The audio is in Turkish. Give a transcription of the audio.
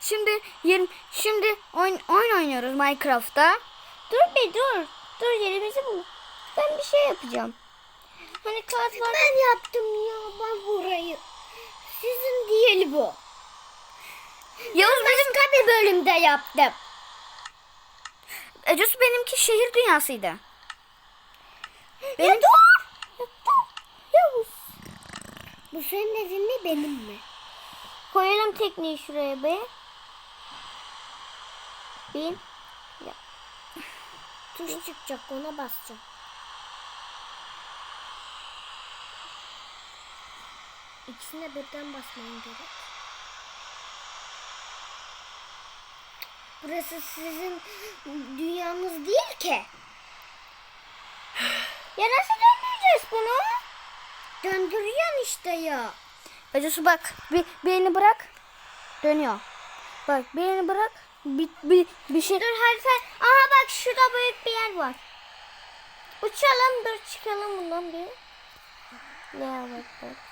Şimdi 20 şimdi oyun, oyun oynuyoruz Minecraft'ta. Dur bir dur. Dur yerimizi bul. Ben bir şey yapacağım. Hani kağıt var. Ben yaptım ya ben burayı. Sizin değil bu. Yavuz bizim Başka bir bölümde yaptım. Ecus benimki şehir dünyasıydı. Benim Ya dur. Ya dur. Yavuz. Bu senin evin mi benim mi? Koyalım tekneyi şuraya be. Bin. Tuş çıkacak ona basacağım. İkisine birden basman gerek. Burası sizin dünyanız değil ki. Ya nasıl döndüreceğiz bunu? Döndürüyorsun işte ya. Ecus bak bir, bir elini bırak. Dönüyor. Bak bir elini bırak. Bir, bir, bir şey. Dur harita. Aha bak şurada büyük bir yer var. Uçalım dur çıkalım bundan bir. Ne bak.